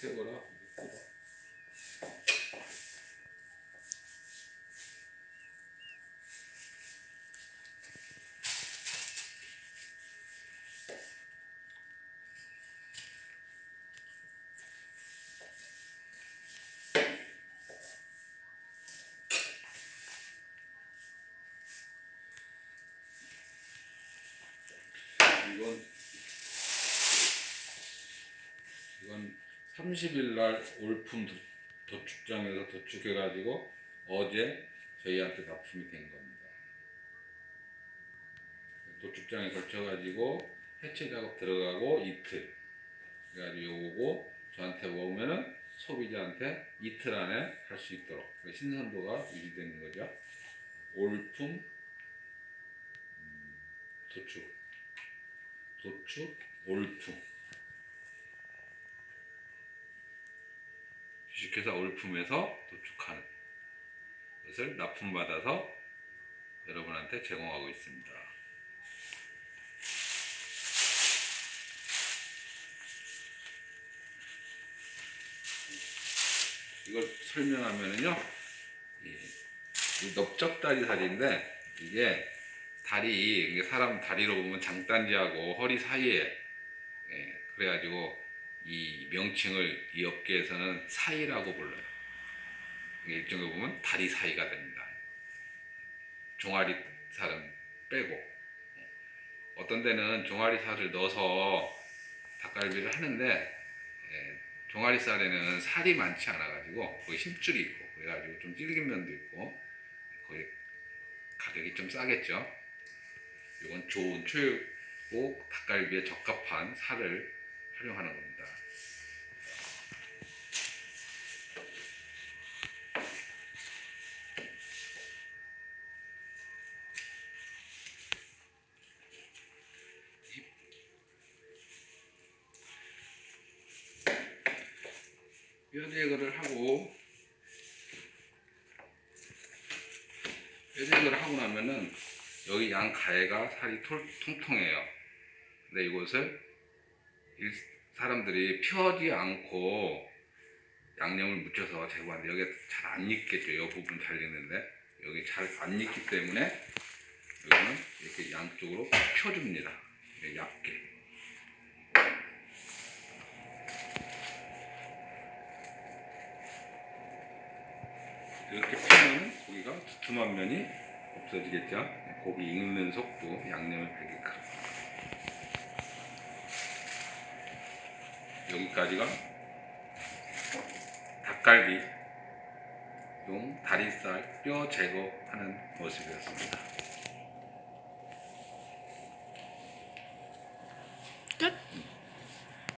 새거라. 이건 이건 30일 날 올품 도- 도축장에서 도축해가지고 어제 저희한테 납품이 된 겁니다. 도축장에 걸쳐가지고 해체 작업 들어가고 이틀. 그래가지고 요거 저한테 오면은 소비자한테 이틀 안에 할 수 있도록 그 신선도가 유지되는 거죠. 올품 음, 도축 도축 올품 주식회사 올품에서 도축하는 것을 납품받아서 여러분한테 제공하고 있습니다. 이걸 설명하면은요, 이, 이 넓적다리 살인데 이게 다리 사람 다리로 보면 장단지하고 허리 사이에 예, 그래가지고 이 명칭을 이 업계에서는 사이라고 불러요. 일종의 보면 다리 사이가 됩니다. 종아리 살은 빼고 어떤 데는 종아리 살을 넣어서 닭갈비를 하는데 예, 종아리 살에는 살이 많지 않아 가지고 거기 힘줄이 있고 그래 가지고 좀 질긴 면도 있고 거기 가격이 좀 싸겠죠. 이건 좋은 최고 닭갈비에 적합한 살을 활용하는 겁니다. 뼈 제거를 하고 뼈 제거를 하고 나면은 여기 양 가해가 살이 톨- 통통해요. 근데 이곳을 일- 사람들이 펴지 않고 양념을 묻혀서 제거하는데 여기 잘 안 익겠죠. 이 부분 잘 익는데 여기 잘 안 익기 때문에 여기는 이렇게 양쪽으로 펴줍니다. 얇게. 이렇게 펴면 고기가 두툼한 면이 없어지겠죠. 고기 익는 속도, 양념을 여기까지가 닭갈비 용 다리살 뼈 제거하는 모습이었습니다. 끝.